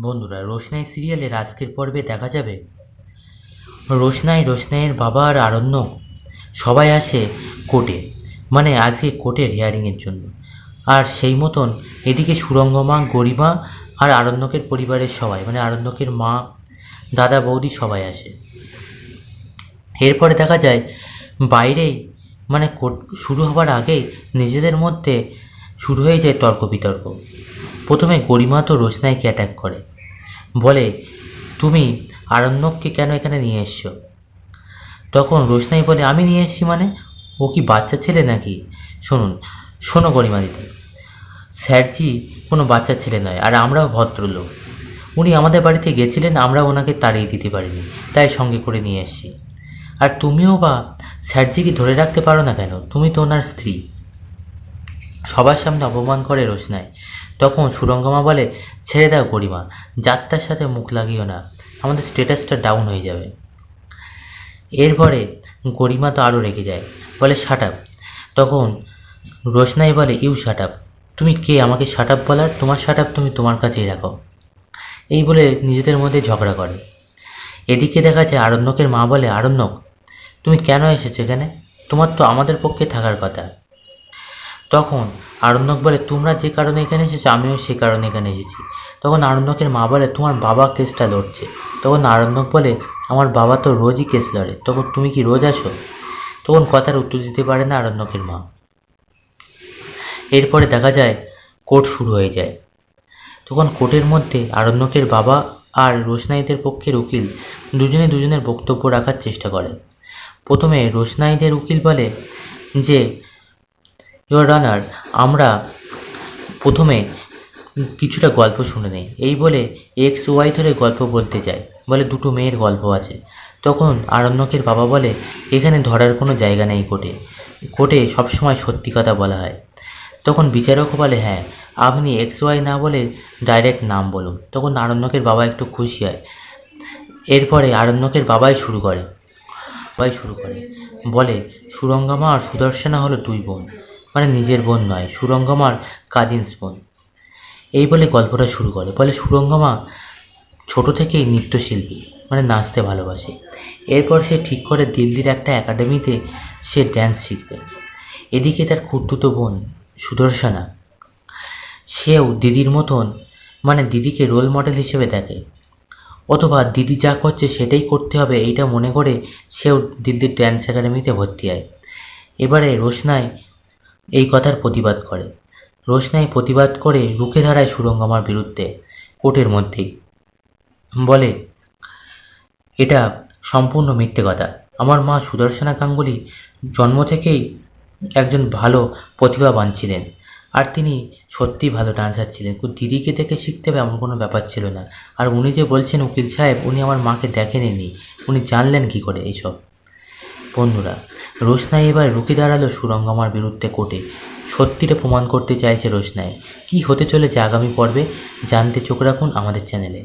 বন্ধুরা, রোশনাই সিরিয়ালের আজকের পর্বে দেখা যাবে। রোশনাই, রোশনাইয়ের বাবা আর আরণ্যক সবাই আসে কোর্টে মানে আজকে কোর্টের হিয়ারিংয়ের জন্য। আর সেই মতন এদিকে সুরঙ্গমা গরিমা আর আরণ্যকের পরিবারের সবাই মানে আরণ্যকের মা, দাদা, বৌদি সবাই আসে। এরপরে দেখা যায়, বাইরেই মানে কোর্ট শুরু হবার আগেই নিজেদের মধ্যে শুরু হয়ে যায় তর্ক বিতর্ক। প্রথমে গরিমা তো রোশনাইকে অ্যাটাক করে। বলে, তুমি আরণ্যককে কেন এখানে নিয়ে এসছো? তখন রোশনাই বলে, আমি নিয়ে এসেছি মানে? ও কি বাচ্চা ছেলে নাকি? শুনুন, শোনো গরিমা দিদি, স্যারজি কোনো বাচ্চা ছেলে নয়, আর আমরাও ভদ্রলোক। উনি আমাদের বাড়িতে গেছিলেন, আমরা ওনাকে তাড়িয়ে দিতে পারিনি, তাই সঙ্গে করে নিয়ে এসেছি। আর তুমিও বা স্যারজিকে ধরে রাখতে পারো না কেন? তুমি তো ওনার স্ত্রী। সবার সামনে অপমান করে রোশনাই তখন সুরঙ্গমা বলে, ছেড়ে দাও গরিমা যাত্রার সাথে মুখ লাগিও না, আমাদের স্টেটাসটা ডাউন হয়ে যাবে। এরপরে গরিমা তো আরও রেগে যায়, বলে শাট আপ তখন রোশনাই বলে ইউ শাট আপ তুমি কে? আমাকে শাট আপ বলার? তোমার শাট আপ তুমি তোমার কাছেই রাখো। এই বলে নিজেদের মধ্যে ঝগড়া করে। এদিকে দেখা যায় আরণ্যকের মা বলে, আরণ্যক, তুমি কেন এসেছ এখানে? তোমার তো আমাদের পক্ষে থাকার কথা। তখন আরণ্যক বলে, তোমরা যে কারণে এখানে এসেছ, আমিও সে কারণে এখানে এসেছি। তখন আরণ্যকের মা বলে, তোমার বাবা কেসটা লড়ছে। তখন আরণ্যক বলে, আমার বাবা তো রোজই কেস লড়ে, তখন তুমি কি রোজ আসো? তখন কথার উত্তর দিতে পারে না আরণ্যকের মা। এরপরে দেখা যায়, কোর্ট শুরু হয়ে যায়। তখন কোর্টের মধ্যে আরণ্যকের বাবা আর রোশনাইদের পক্ষের উকিল দুজনে দুজনের বক্তব্য রাখার চেষ্টা করে প্রথমে রোশনাইদের উকিল বলে যে ইয়োর রানার, আমরা প্রথমে কিছুটা গল্প শুনে নেই। এই বলে এক্স ওয়াই ধরে গল্প বলতে যায়। বলে দুটো মেয়ের গল্প আছে। তখন আরণ্যকের বাবা বলে, এখানে ধরার কোনো জায়গা নেই কোর্টে। কোর্টে সবসময় সত্যি কথা বলা হয়। তখন বিচারকও বলে হ্যাঁ আপনি এক্স ওয়াই না বলে ডাইরেক্ট নাম বলুন। তখন আরণ্যকের বাবা একটু খুশি হয়। এরপরে আরণ্যকের বাবাই শুরু করে। বাবাই শুরু করে। বলে, সুরঙ্গমা আর সুদর্শনা হলো দুই বোন। মানে নিজের বোন নয়, সুরঙ্গমার কাজিন্স বোন। এই বলে গল্পটা শুরু করে। বলে সুরঙ্গমা ছোট থেকেই নৃত্যশিল্পী মানে নাচতে ভালোবাসে। এরপর সে ঠিক করে দিল্লির একটা একাডেমিতে সে ড্যান্স শিখবে। এদিকে তার খুঁড়তুতো বোন সুদর্শনা, সেও দিদির মতন মানে দিদিকে রোল মডেল হিসেবে দেখে। অথবা দিদি যা করছে সেটাই করতে হবে, এইটা মনে করে সেও দিল্লির ড্যান্স একাডেমিতে ভর্তি হয়। এবারে রোশনাই এই কথার প্রতিবাদ করে। রোশনাই প্রতিবাদ করে রুখে দাঁড়ায় সুরঙ্গমার বিরুদ্ধে, কোর্টের মধ্যেই। বলে, এটা সম্পূর্ণ মিথ্যে কথা। আমার মা সুদর্শনা গাঙ্গুলি জন্ম থেকেই একজন ভালো প্রতিভাবান ছিলেন। আর তিনি সত্যিই ভালো ডান্সার ছিলেন। দিদিকে দেখে শিখতে হবে এমন কোনো ব্যাপার ছিল না। আর উনি যে বলছেন উকিল সাহেব, উনি আমার মাকে দেখেননি। উনি জানলেন কি করে এইসব? বন্ধুরা, রোশনাই এবার রুখে দাঁড়াল সুরঙ্গমার বিরুদ্ধে কোটে সত্যিটা প্রমাণ করতে চাইছে রোশনাই। কি হতে চলেছে আগামী পর্বে, জানতে চোখ রাখুন আমাদের চ্যানেলে।